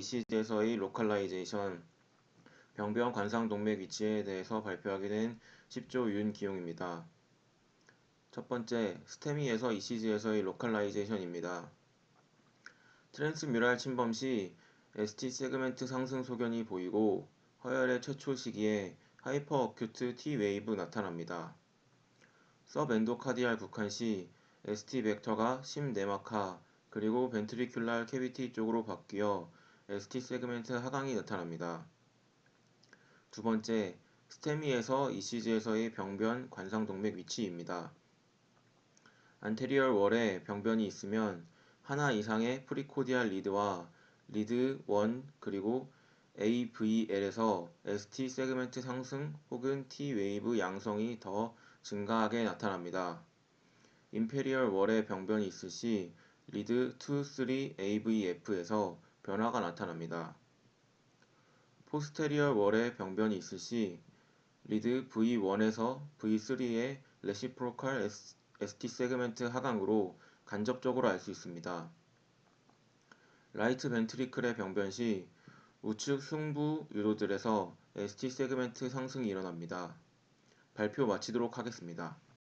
ECG에서의 로컬라이제이션, 병변 관상 동맥 위치에 대해서 발표하게 된 10조 윤 기용입니다. 첫 번째, 스테미에서 ECG에서의 로컬라이제이션입니다. 트랜스뮤랄 침범 시 ST 세그멘트 상승 소견이 보이고 허혈의 최초 시기에 하이퍼 어큐트 T 웨이브 나타납니다. 서브엔도카디알 국한 시 ST 벡터가 심내막하 그리고 벤트리큘랄 캐비티 쪽으로 바뀌어 ST 세그멘트 하강이 나타납니다. 두 번째, 스테미에서 ECG에서의 병변 관상동맥 위치입니다. 안테리얼 월에 병변이 있으면 하나 이상의 프리코디알 리드와 리드 1 그리고 AVL에서 ST 세그멘트 상승 혹은 T 웨이브 양성이 더 증가하게 나타납니다. 임페리얼 월에 병변이 있을 시 리드 2, 3 AVF에서 변화가 나타납니다. 포스테리얼 월에 병변이 있을 시 리드 V1에서 V3의 레시프로칼 ST 세그멘트 하강으로 간접적으로 알 수 있습니다. 라이트 벤트리클의 병변 시 우측 흉부 유도들에서 ST 세그멘트 상승이 일어납니다. 발표 마치도록 하겠습니다.